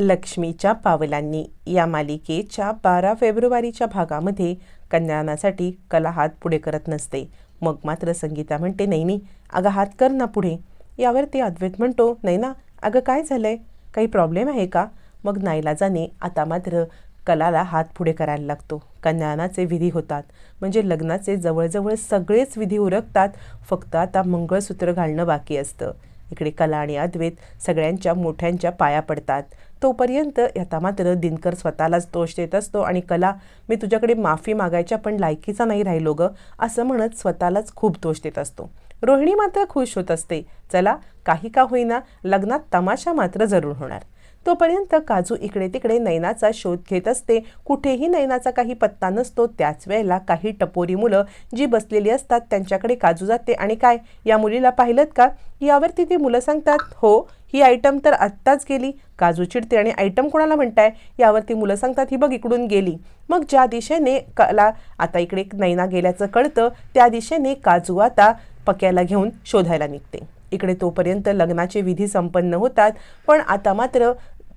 लक्ष्मीच्या पावलांनी. या मालिकेच्या बारा फेब्रुवारीच्या भागामध्ये कन्यादानासाठी कला हात पुढे करत नसते. मग मात्र संगीता म्हणते नाही अगं हात कर ना पुढे. यावरती अद्वैत म्हणतो नाही ना अगं काय झालंय? काही प्रॉब्लेम आहे का? मग नाईलाजाने आता मात्र कलाला हात पुढे करायला लागतो. कन्यादानाचे विधी होतात. म्हणजे लग्नाचे जवळजवळ सगळेच विधी उरकतात. फक्त आता मंगळसूत्र घालणं बाकी असतं. इकडे कला आणि अद्वैत सगळ्यांच्या मोठ्यांच्या पाया पडतात. तोपर्यंत आता मात्र दिनकर स्वतःलाच दोष देत असतो आणि कला मी तुझ्याकडे माफी मागायच्या पण लायकीचा नाही राहिलो ग असं म्हणत स्वतःलाच खूप दोष देत असतो. रोहिणी मात्र खुश होत असते. चला काही का होईना लग्नात तमाशा मात्र जरूर होणार. तोपर्यंत काजू इकडे तिकडे नैनाचा शोध घेत असते. कुठेही नैनाचा काही पत्ता नसतो. त्याच वेळेला काही टपोरी मुलं जी बसलेली असतात त्यांच्याकडे काजू जाते. आणि काय? या मुलीला पाहिलं का? यावरती ती मुलं सांगतात हो ही आयटम तर आत्ताच गेली. काजू चिडते आणि आयटम कोणाला म्हणताय? यावरती मुलं सांगतात ही बघ इकडून गेली. मग ज्या दिशेने कला आता इकडे नैना गेल्याचं कळतं त्या दिशेने काजू आता पक्याला घेऊन शोधायला निघते. इकडे तोपर्यंत लग्नाचे विधी संपन्न होतात. पण आता मात्र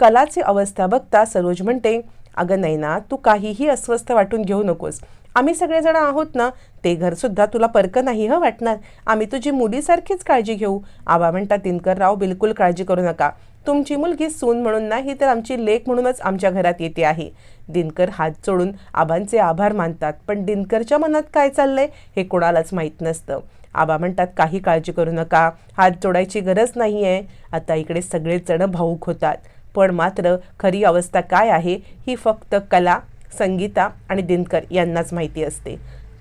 कलाची अवस्था बघता सरोज म्हणते अगं नैना तू काहीही अस्वस्थ वाटून घेऊ नकोस. आम्ही सगळेजण आहोत ना? ते घरसुद्धा तुला परक नाही हं वाटणार? आम्ही तुझी मुलीसारखीच काळजी घेऊ. आबा म्हणतात दिनकर राव बिलकुल काळजी करू नका. तुमची मुलगी सून म्हणून नाही तर आमची लेख म्हणूनच आमच्या घरात येते आहे. दिनकर हात जोडून आबांचे आभार मानतात. पण दिनकरच्या मनात काय चाललंय? हे कोणालाच माहीत नसतं. आबा म्हणतात काही काळजी करू नका. हात जोडायची गरज नाही आहे आता इकडे सगळेच जण भाऊक होतात. पण मात्र खरी अवस्था काय आहे ही फक्त कला संगीता आणि दिनकर यांनाच माहिती असते.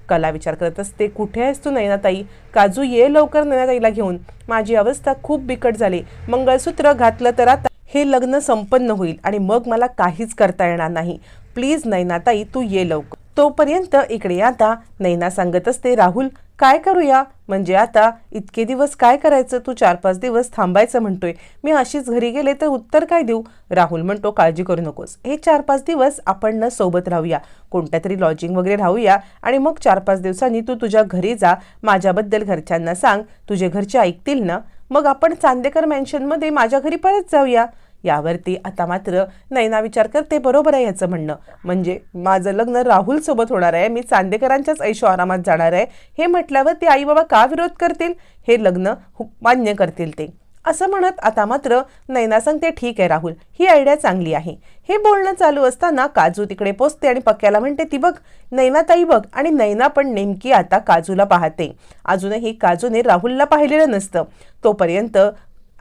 कला विचार करत असते कुठे आहेस तू नयनाताई? काजू ये लवकर नयनाताईला घेऊन. माझी अवस्था खूप बिकट झाली. मंगळसूत्र घातलं तर आता हे लग्न संपन्न होईल आणि मग मला काहीच करता येणार नाही. प्लीज नैनाताई तू ये लवकर. तोपर्यंत इकडे आता नैना सांगत असते राहुल काय करूया? म्हणजे आता इतके दिवस काय करायचं? तू चार पाच दिवस थांबायचं म्हणतोय. मी अशीच घरी गेले तर उत्तर काय देऊ? राहुल म्हणतो काळजी करू नकोस. हे चार पाच दिवस आपण न सोबत राहूया. कोणत्या तरी लॉजिंग वगैरे राहूया आणि मग चार पाच दिवसांनी तू तुझ्या घरी जा. माझ्याबद्दल घरच्यांना सांग. तुझे घरचे ऐकतील ना? मग आपण चांदेकर मॅन्शनमध्ये माझ्या घरी परत जाऊया. यावरती आता मात्र नैना विचार करते बरोबर आहे याचं म्हणणं. म्हणजे माझं लग्न राहुल सोबत होणार आहे मी चांदेकरांच्याच ऐशो आरामात जाणार आहे. हे म्हटल्यावर ते आई बाबा का विरोध करतील? हे लग्न मान्य करतील ते. असं म्हणत आता मात्र नैना सांगते ठीक आहे राहुल ही आयडिया चांगली आहे. हे बोलणं चालू असताना काजू तिकडे पोचते आणि पक्क्याला म्हणते ती बघ नैना ताई बघ आणि नैना पण नेमकी आता काजूला पाहते. अजूनही काजूने राहुलला पाहिलेलं नसतं. तोपर्यंत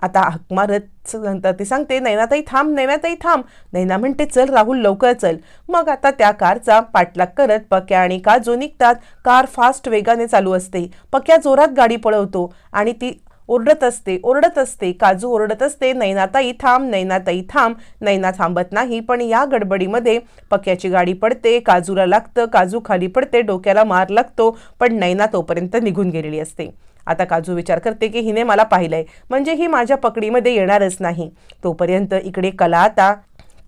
आता हाक मारत नंतर ती सांगते नैनाताई थांब नैनाताई थांब. नैना म्हणते चल राहुल लवकर चल. मग आता त्या कारचा पाठलाग करत पक्या आणि काजू निघतात. कार फास्ट वेगाने चालू असते. पक्या जोरात गाडी पळवतो आणि ती ओरडत असते ओरडत असते. काजू ओरडत असते नैनाताई थांब नैनाताई थांब. नैना थांबत नाही पण या गडबडीमध्ये पक्याची गाडी पडते काजूला लागतं काजू खाली पडते डोक्याला मार लागतो पण नैना तोपर्यंत निघून गेलेली असते. आता काजू विचार करते की हिने मला पाहिलंय. म्हणजे ही माझ्या पकडीमध्ये येणारच नाही. तोपर्यंत इकडे कला आता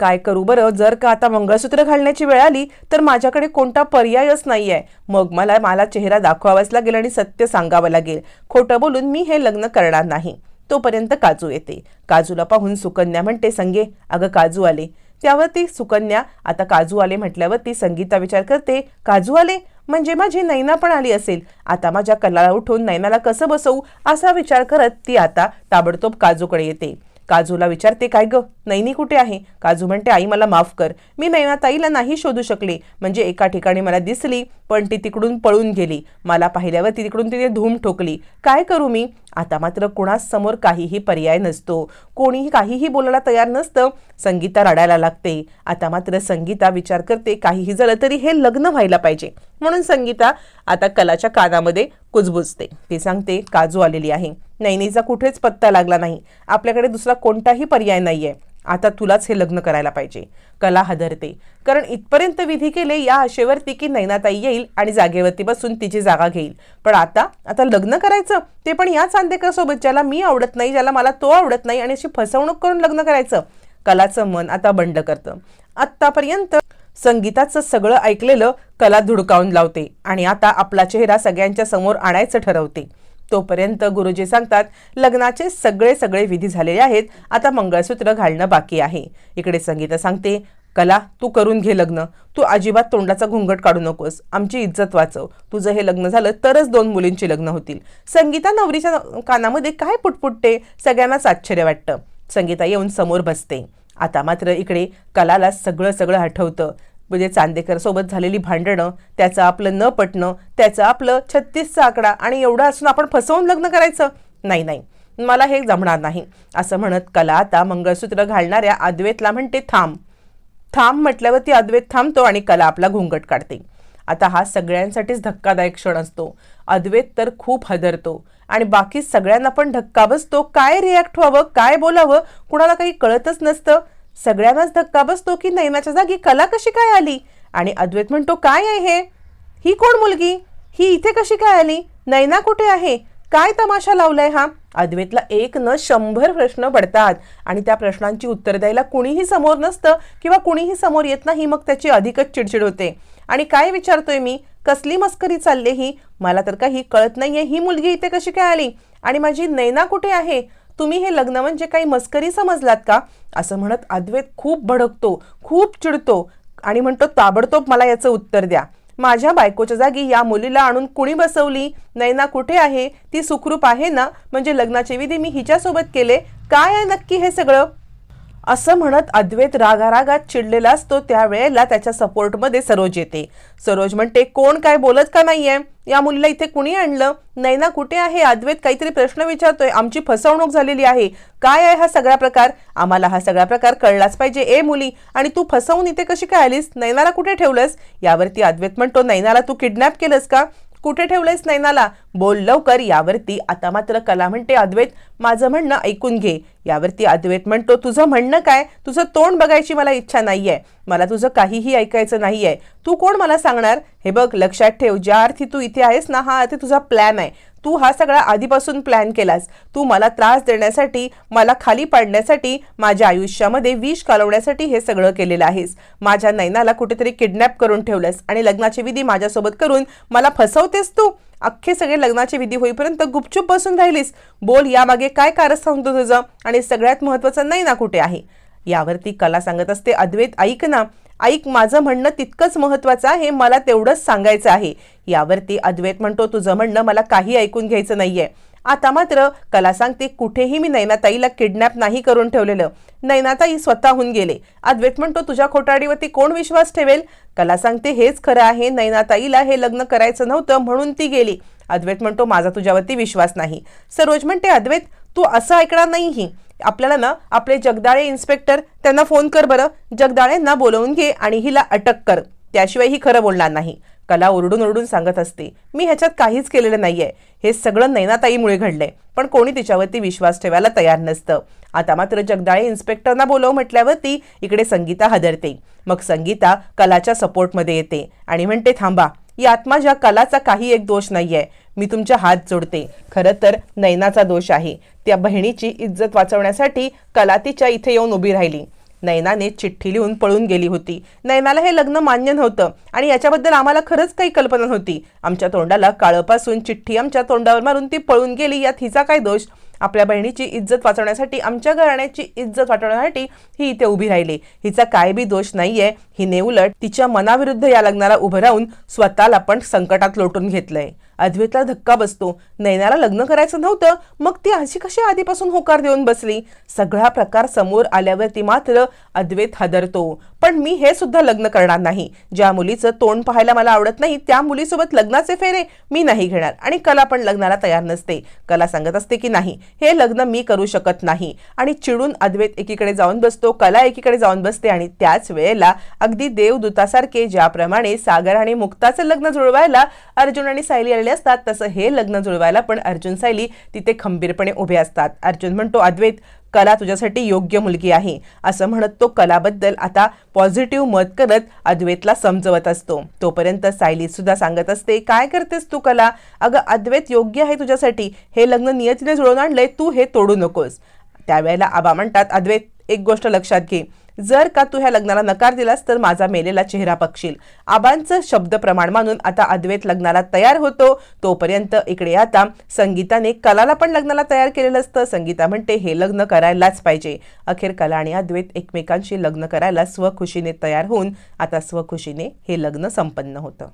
काय करू बरं? जर का आता मंगळसूत्र घालण्याची वेळ आली तर माझ्याकडे कोणता पर्यायच नाही आहे मग मला मला चेहरा दाखवावाच लागेल आणि सत्य सांगावं लागेल. खोटं बोलून मी हे लग्न करणार नाही. तोपर्यंत काजू येते. काजूला पाहून सुकन्या म्हणते संगे अगं काजू आले. त्यावर ती सुकन्या आता काजू आले म्हटल्यावर ती संगीता विचार करते काजू आले? म्हणजे माझी नैना पण आली असेल. आता माझ्या कलाला उठून नैनाला कसं बसवू? असा विचार करत ती आता ताबडतोब काजूकडे येते. काजूला विचारते काय ग? नैनी कुठे आहे? काजू म्हणते आई मला माफ कर. मी नैनाताईला नाही शोधू शकले. म्हणजे एका ठिकाणी मला दिसली पण ती तिकडून पळून गेली. मला पाहिल्यावर ती तिकडून तिने धूम ठोकली. काय करू मी? आता मात्र कुणासमोर काहीही पर्याय नसतो. कोणीही काहीही बोलायला तयार नसतं. संगीता रडायला लागते. आता मात्र संगीता विचार करते काहीही झालं तरी हे लग्न व्हायला पाहिजे. म्हणून संगीता आता कलाच्या कानामध्ये कुजबुजते. ती सांगते काजू आलेली आहे. नैनीचा कुठेच पत्ता लागला नाही. आपल्याकडे दुसरा कोणताही पर्याय नाही आहे आता तुलाच हे लग्न करायला पाहिजे. कला हदरते. कारण इथपर्यंत विधी केले या आशेवरती की नैनाताई येईल आणि जागेवरती बसून तिची जागा घेईल. पण आता आता लग्न करायचं? ते पण या चांदेकरसोबत ज्याला मी आवडत नाही ज्याला मला तो आवडत नाही आणि अशी फसवणूक करून लग्न करायचं? कलाचं मन आता बंड करतं. आत्तापर्यंत संगीताचं सगळं ऐकलेलं कला धुडकावून लावते आणि आता आपला चेहरा सगळ्यांच्या समोर आणायचं ठरवते. तोपर्यंत गुरुजी सांगतात लग्नाचे सगळे सगळे विधी झालेले आहेत आता मंगळसूत्र घालणं बाकी आहे. इकडे संगीता सांगते कला तू करून घे लग्न. तू अजिबात तोंडाचा घुंगट काढू नकोस. आमची इज्जत वाचव. तुझं हे लग्न झालं तरच दोन मुलींची लग्न होतील. संगीता नवरीच्या कानामध्ये काय पुटपुटते सगळ्यांनाच आश्चर्य वाटतं. संगीता येऊन समोर बसते. आता मात्र इकडे कलाला सगळं सगळं आठवतं. म्हणजे चांदेकर सोबत झालेली भांडणं त्याचं आपलं न पटणं त्याचं आपलं छत्तीसचा आकडा आणि एवढं असून आपण फसवून लग्न करायचं? नाही नाही. मला हे जमणार नाही. असं म्हणत कला आता मंगळसूत्र घालणाऱ्या अद्वेतला म्हणते थांब. थांब म्हटल्यावर ती अद्वैत थांबतो आणि कला आपला घुंगट काढते. आता हा सगळ्यांसाठीच धक्कादायक क्षण असतो. अद्वैत तर खूप हदरतो. आणि बाकी सगळ्यांना पण धक्का बसतो. काय रिॲक्ट व्हावं? काय बोलावं? कुणाला काही कळतच नसतं. सगळ्यांनाच धक्का बसतो की नैनाच्या जागी कला कशी काय आली? आणि अद्वैत म्हणतो काय आहे हे? ही कोण मुलगी? ही इथे कशी काय आली? नैना कुठे आहे? काय तमाशा लावलाय हा? अद्वैतला एक न शंभर प्रश्न पडतात. आणि त्या प्रश्नांची उत्तर द्यायला कुणीही समोर नसतं किंवा कुणीही समोर येत नाही मग त्याची अधिकच चिडचिड होते. आणि काय विचारतोय मी? कसली मस्करी चालली ही? मला तर काही कळत नाहीये. ही मुलगी इथे कशी काय आली? आणि माझी नैना कुठे आहे? तुम्ही हे लग्न म्हणजे काही मस्करी समजलात का? असं म्हणत अद्वैत खूप भडकतो खूप चिडतो आणि म्हणतो ताबडतोब मला याचं उत्तर द्या. माझ्या बायकोच्या जागी या मुलीला आणून कुणी बसवली? नैना कुठे आहे? ती सुखरूप आहे ना? म्हणजे लग्नाचे विधी मी हिच्यासोबत केले. काय आहे नक्की हे सगळं? असं म्हणत अद्वैत रागारागात चिडलेला असतो त्यावेळेला त्याच्या सपोर्टमध्ये सरोज येते. सरोज म्हणते कोण काय बोलत का नाहीये? या मुलीला इथे कुणी आणलं? नैना कुठे आहे? अद्वैत काहीतरी प्रश्न विचारतोय. आमची फसवणूक झालेली आहे. काय आहे हा सगळा प्रकार? आम्हाला हा सगळा प्रकार कळलाच पाहिजे ए मुली. आणि तू फसवून इथे कशी काय आलीस? नैनाला कुठे ठेवलंस? यावरती अद्वैत म्हणतो नैनाला तू किडनॅप केलंस का? कुठे ठेवलंयस नैनाला? बोल लवकर यावरती. आता मात्र कला म्हणते अद्वैत माझं म्हणणं ऐकून घे. यावरती अद्वैत म्हणतो तुझं म्हणणं काय? तुझं तोंड बघायची मला इच्छा नाहीये. मला तुझं काहीही ऐकायचं नाहीये. तू कोण मला सांगणार? हे बघ लक्षात ठेव ज्या अर्थी तू इथे आहेस ना हा अर्थी तुझा प्लॅन आहे. तू हा सगळा आधीपासून प्लॅन केलास. तू मला त्रास देण्यासाठी मला खाली पाडण्यासाठी माझ्या आयुष्यामध्ये विष कालवण्यासाठी हे सगळं केलेलं आहेस. माझ्या नैनाला कुठेतरी किडनॅप करून ठेवलंस आणि लग्नाची विधी माझ्यासोबत करून मला फसवतेस तू? अख्खे सगळे लग्नाचे विधी होईपर्यंत गुपचूप बसून राहिलीस. बोल यामागे काय कारस्थान होतं तुझं? आणि सगळ्यात महत्वाचं नाही ना कुठे आहे? यावरती कला सांगत असते अद्वैत ऐक ना. ऐक माझं म्हणणं तितकंच महत्वाचं आहे मला तेवढंच सांगायचं आहे. यावरती अद्वैत म्हणतो तुझं म्हणणं मला काही ऐकून घ्यायचं नाहीये. आता मात्र कला सांगते कुठेही मी नैनाताईला किडनॅप नाही करून ठेवलेलं. नैनाताई स्वतःहून गेले. अद्वैत म्हणतो तुझ्या खोटाडीवरती कोण विश्वास ठेवेल? कला सांगते हेच खरं आहे नैनाताईला हे लग्न करायचं नव्हतं म्हणून ती गेली. अद्वैत म्हणतो माझा तुझ्यावरती विश्वास नाही. सरोज म्हणते अद्वैत तू असं ऐकणार नाहीही आपल्याला ना आपले जगदाळे इन्स्पेक्टर त्यांना फोन कर बरं. जगदाळेंना बोलवून घे आणि हिला अटक कर. त्याशिवाय ही खरं बोलणार नाही. कला ओरडून ओरडून सांगत असते मी ह्याच्यात काहीच केलेलं नाहीये. हे सगळं नैनाताईमुळे घडलंय. पण कोणी तिच्यावरती विश्वास ठेवायला तयार नसतं. आता मात्र जगदाळे इन्स्पेक्टरना बोलव म्हटल्यावरती इकडे संगीता हदरते. मग संगीता कलाच्या सपोर्टमध्ये येते आणि म्हणते थांबा. या आत्मा ज्या कलाचा काही एक दोष नाहीये. मी तुमच्या हात जोडते. खरं तर नैनाचा दोष आहे. त्या बहिणीची इज्जत वाचवण्यासाठी कला तिच्या इथे येऊन उभी राहिली. नैनाने चिठ्ठी लिहून पळून गेली होती. नैनाला हे लग्न मान्य नव्हतं आणि याच्याबद्दल आम्हाला खरंच काही कल्पना नव्हती. आमच्या तोंडाला काळपासून चिठ्ठी आमच्या तोंडावर मारून ती पळून गेली यात हिचा काय दोष? आपल्या बहिणीची इज्जत वाचवण्यासाठी आमच्या घराण्याची इज्जत वाचवण्यासाठी ही इथे उभी राहिली. हिचा काय बी दोष नाहीये. हिने उलट तिच्या मनाविरुद्ध या लग्नाला उभं राहून स्वतःला पण संकटात लोटून घेतलंय. अद्वैतला धक्का बसतो. नैनाला लग्न करायचं नव्हतं मग ती अशी कशी आधीपासून होकार देऊन बसली? सगळा प्रकार समोर आल्यावरती मात्र अद्वैत हदरतो. पण मी हे सुद्धा लग्न करणार नाही. ज्या मुलीचं तोंड पाहायला मला आवडत नाही त्या मुलीसोबत लग्नाचे फेरे मी नाही घेणार आणि कला पण लग्नाला तयार नसते. कला सांगत असते की नाही हे लग्न मी करू शकत नाही. आणि चिडून अद्वैत एकीकडे जाऊन बसतो कला एकीकडे जाऊन बसते आणि त्याच वेळेला अगदी देवदूतासारखे ज्याप्रमाणे सागर आणि मुक्ताचं लग्न जुळवायला अर्जुन आणि सायली आलेले असतात तसं हे लग्न जुळवायला पण अर्जुन सायली तिथे खंबीरपणे उभे असतात. अर्जुन म्हणतो अद्वैत कला तुझ्यासाठी योग्य मुलगी आहे. असं म्हणत तो कलाबद्दल आता पॉझिटिव्ह मत करत अद्वैतला समजवत असतो. तोपर्यंत सायली सुद्धा सांगत असते काय करतेस तू कला? अगं अद्वैत योग्य आहे तुझ्यासाठी. हे लग्न नियतीने जुळवून आणलंय तू हे तोडू नकोस. त्यावेळेला आबा म्हणतात अद्वैत एक गोष्ट लक्षात घे. जर का तू ह्या लग्नाला नकार दिलास तर माझा मेलेला चेहरा पक्षील आबांचं शब्द प्रमाण मानून आता अद्वैत लग्नाला तयार होतो. तोपर्यंत इकडे आता संगीताने कलाला पण लग्नाला तयार केलेलं असतं. संगीता म्हणते हे लग्न करायलाच पाहिजे. अखेर कला आणि अद्वैत एकमेकांशी लग्न करायला स्वखुशीने तयार होऊन आता स्वखुशीने हे लग्न संपन्न होतं.